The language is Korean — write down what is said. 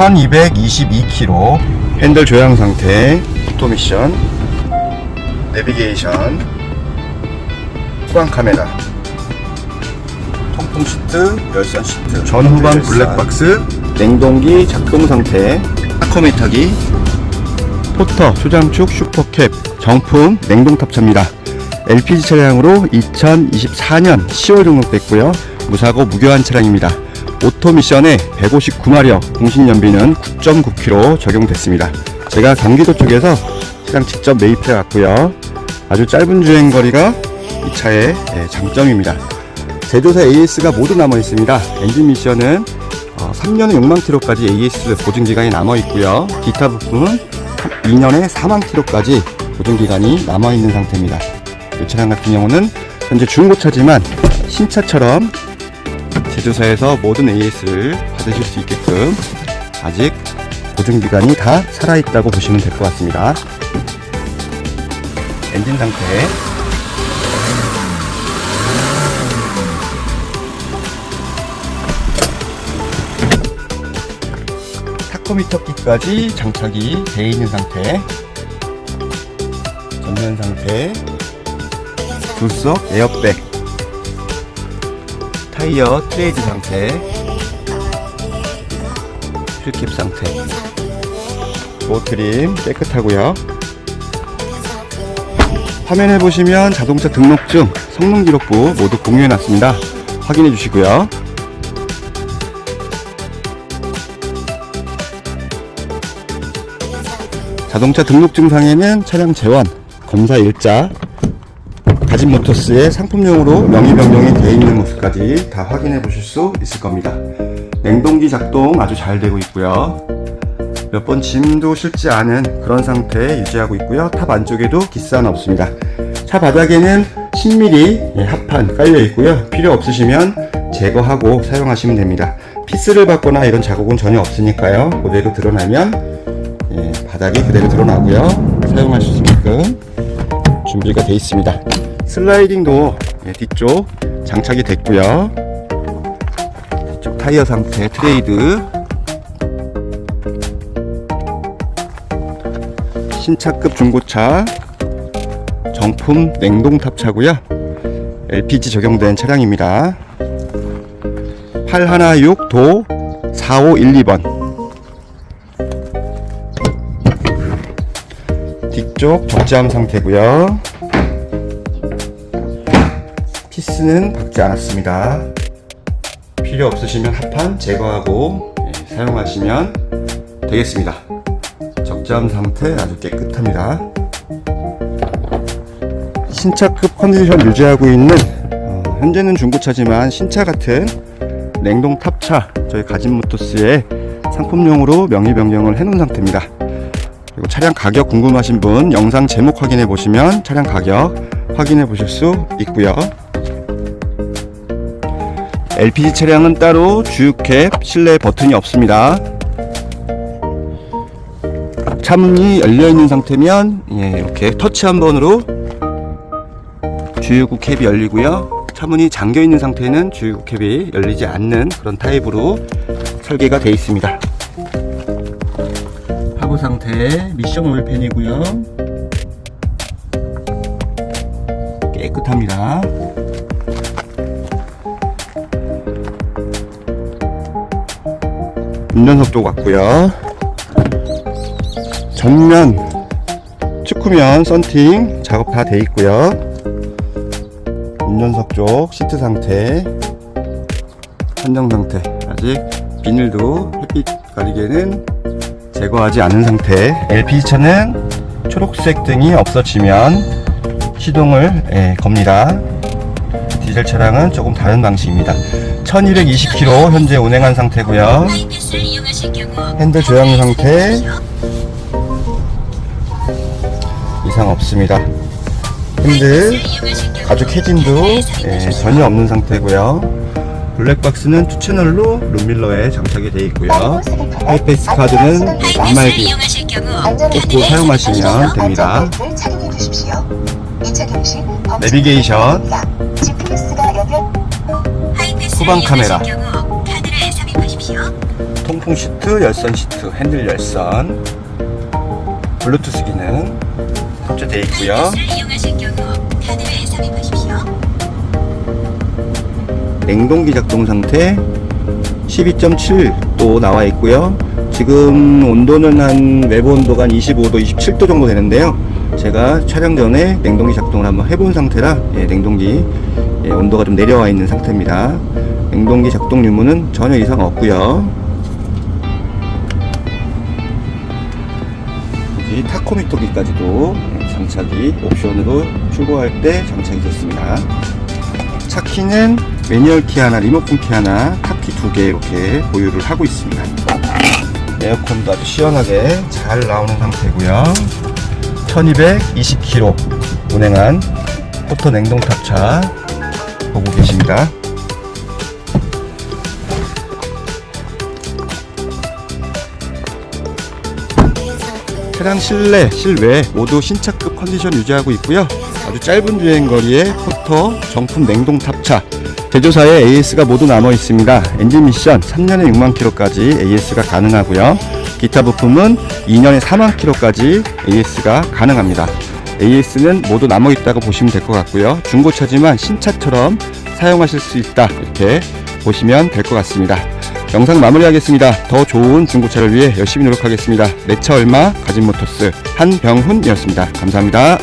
1222km 핸들 조향 상태 오토미션 내비게이션 후방 카메라 통풍 시트 열선 시트 전후방 블랙박스 냉동기 작동 상태 타코메 타기 포터 초장축 슈퍼캡 정품 냉동 탑차입니다. LPG 차량으로 2024년 10월 등록됐고요. 무사고 무교환 차량입니다 오토미션에 159마력 공신연비는 9.9km 적용됐습니다. 제가 경기도 쪽에서 차량 직접 매입해 왔고요. 아주 짧은 주행 거리가 이 차의 예, 장점입니다. 제조사 AS가 모두 남아 있습니다. 엔진 미션은 3년에 6만 킬로까지 AS 보증 기간이 남아 있고요. 기타 부품은 2년에 4만 킬로까지 보증 기간이 남아 있는 상태입니다. 이 차량 같은 경우는 현재 중고차지만 신차처럼 제조사에서 모든 AS를 받으실 수 있게끔 아직 보증 기간이 다 살아있다고 보시면 될 것 같습니다. 엔진 상태. 타코미터기까지 장착이 되어 있는 상태. 전면 상태. 불석 에어백. 타이어 트레이드 상태. 휠캡 상태. 보트림 깨끗하고요. 화면에 보시면 자동차 등록증 성능 기록부 모두 공유해 놨습니다. 확인해 주시고요. 자동차 등록증상에는 차량 재원 검사 일자 가진 모터스의 상품용으로 명의 변경이 되어 있는 모습까지 다 확인해 보실 수 있을 겁니다. 냉동기 작동 아주 잘 되고 있고요. 몇 번 짐도 실지 않은 그런 상태 유지하고 있고요. 탑 안쪽에도 기스는 없습니다. 차 바닥에는 10mm 예, 합판 깔려 있고요. 필요 없으시면 제거하고 사용하시면 됩니다. 피스를 받거나 이런 자국은 전혀 없으니까요. 그대로 드러나면 예, 바닥이 그대로 드러나고요. 사용할 수 있게끔 준비가 되어 있습니다. 슬라이딩 도어 예, 뒤쪽 장착이 됐고요. 뒤쪽 타이어 상태 트레이드 신차급 중고차 정품 냉동 탑차고요. LPG 적용된 차량입니다. 816도 4512번 뒤쪽 적재함 상태고요. 피스는 박지 않았습니다. 필요 없으시면 합판 제거하고 예, 사용하시면 되겠습니다. 적재함 상태 아주 깨끗합니다. 신차급 컨디션 유지하고 있는 어, 현재는 중고차지만 신차 같은 냉동 탑차 저희 가진 모토스의 상품용으로 명의 변경을 해놓은 상태입니다. 그리고 차량 가격 궁금하신 분 영상 제목 확인해 보시면 차량 가격 확인해 보실 수 있고요. LPG 차량은 따로 주유캡 실내 버튼이 없습니다. 차문이 열려 있는 상태면 예, 이렇게 터치 한 번으로 주유구 캡이 열리고요. 차문이 잠겨 있는 상태는 주유구 캡이 열리지 않는 그런 타입으로 설계가 되어 있습니다. 하부 상태 미션 오일 팬이고요. 깨끗합니다. 운전석도 같고요. 전면 측후면 썬팅 작업 다 돼 있고요. 운전석 쪽 시트 상태 한정 상태 아직 비닐도 햇빛 가리개는 제거하지 않은 상태 LPG 차는 초록색 등이 없어지면 시동을 예, 겁니다 디젤 차량은 조금 다른 방식입니다. 1220km 현재 운행한 상태고요. 핸들 조향 상태 이상 없습니다. 핸들 가죽 해진도 예, 전혀 없는 상태고요. 블랙박스는 투 채널로 룸밀러에 장착이 되어 있고요. 하이패스 카드는 단말기 꽂고 사용하시면 됩니다. 2차 경시 내비게이션. GPS가 연결 하이패스를 후방 카메라. 이용하실 경우 카드를 삽입하십시오. 통풍 시트, 열선 시트, 핸들 열선, 블루투스 기능 탑재되어 있고요. 를 이용하실 경우 카드를 삽입하십시오. 냉동기 작동 상태 12.7도 나와 있고요. 지금 온도는 한 외부 온도가 한 25도, 27도 정도 되는데요. 제가 촬영 전에 냉동기 작동을 한번 해본 상태라 예, 냉동기 예, 온도가 좀 내려와 있는 상태입니다. 냉동기 작동 유무는 전혀 이상 없고요. 이 타코미터기까지도 예, 장착이 옵션으로 출고할 때 장착이 됐습니다. 차 키는 매뉴얼 키 하나, 리모컨 키 하나, 탑키 두 개 이렇게 보유를 하고 있습니다. 에어컨도 아주 시원하게 잘 나오는 상태고요. 1220km 운행한 포터 냉동탑차 보고 계십니다. 차량 실내, 실외 모두 신차급 컨디션 유지하고 있고요. 아주 짧은 주행 거리에 포터 정품 냉동 탑차. 제조사에 AS가 모두 남아 있습니다. 엔진 미션 3년에 6만 킬로까지 AS가 가능하고요. 기타 부품은 2년에 4만 킬로까지 AS가 가능합니다. AS는 모두 남아 있다고 보시면 될 것 같고요. 중고차지만 신차처럼 사용하실 수 있다 이렇게 보시면 될 것 같습니다. 영상 마무리하겠습니다. 더 좋은 중고차를 위해 열심히 노력하겠습니다. 내 차 얼마 가진 모터스 한병훈이었습니다. 감사합니다.